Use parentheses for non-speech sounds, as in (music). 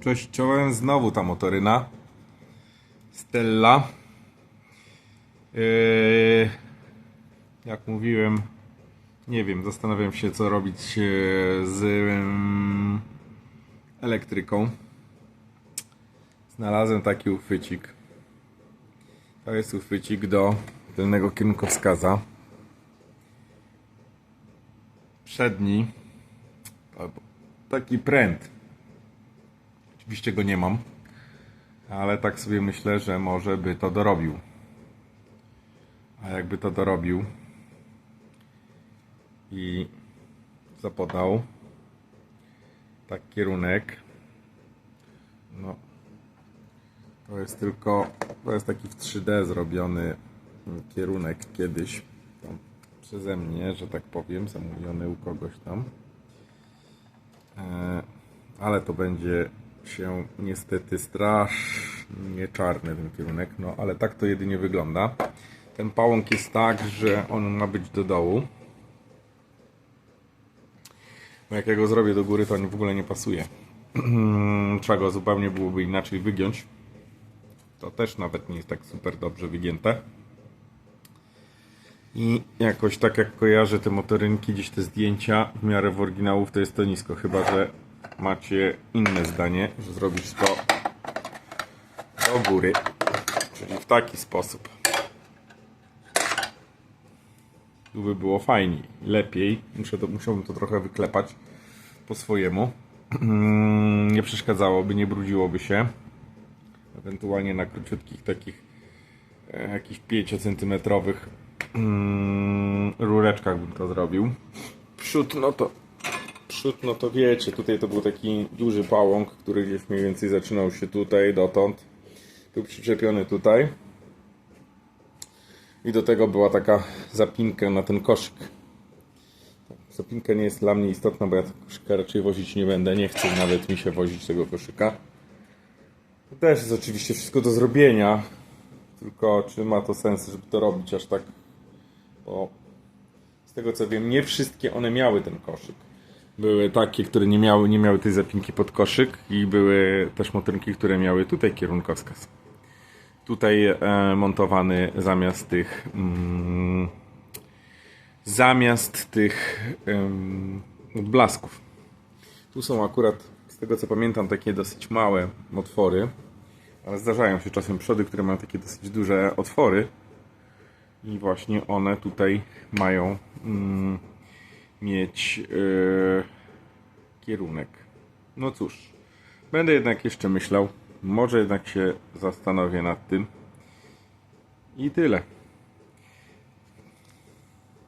Cześć czołem, znowu ta motoryna. Stella. Yy, jak mówiłem, nie wiem, zastanawiam się co robić e, z em, elektryką. Znalazłem taki uchwycik. To jest uchwycik do tylnego kierunkowskaza. Przedni. Taki pręt. Oczywiście go nie mam. Ale tak sobie myślę, że może by to dorobił. A jakby to dorobił i zapodał tak kierunek, no to jest tylko, to jest taki w 3D zrobiony kierunek kiedyś tam przeze mnie, że tak powiem, zamówiony u kogoś tam. E, ale to będzie się niestety strasznie czarny ten kierunek, no ale tak to jedynie wygląda. Ten pałąk jest tak, że on ma być do dołu. Bo jak ja go zrobię do góry, to on w ogóle nie pasuje. (clears throat) Trzeba go zupełnie byłoby inaczej wygiąć. To też nawet nie jest tak super dobrze wygięte. I jakoś tak jak kojarzę te motorynki, gdzieś te zdjęcia w miarę w oryginałów to jest to nisko, chyba że macie inne zdanie, że zrobić to do góry, czyli w taki sposób. Tu by było fajniej, lepiej. Muszę to, musiałbym to trochę wyklepać po swojemu. (clears throat) Nie przeszkadzałoby, nie brudziłoby się. Ewentualnie na króciutkich takich e, jakichś 5 centymetrowych mm, rureczkach bym to zrobił. Przód, no to no to wiecie, tutaj to był taki duży pałąk, który gdzieś mniej więcej zaczynał się tutaj, dotąd. Był przyczepiony tutaj. I do tego była taka zapinka na ten koszyk. Zapinka nie jest dla mnie istotna, bo ja koszyka raczej wozić nie będę. Nie chcę nawet mi się wozić tego koszyka. To też jest oczywiście wszystko do zrobienia. Tylko czy ma to sens, żeby to robić aż tak? Bo z tego co wiem, nie wszystkie one miały ten koszyk. Były takie, które nie miały, nie miały tej zapinki pod koszyk i były też motorynki, które miały tutaj kierunkowskaz. Tutaj e, montowany zamiast tych mm, zamiast tych em, odblasków. Tu są akurat, z tego co pamiętam, takie dosyć małe otwory, ale zdarzają się czasem przody, które mają takie dosyć duże otwory i właśnie one tutaj mają mm, mieć e, kierunek. No cóż, będę jednak jeszcze myślał. Może jednak się zastanowię nad tym. I tyle.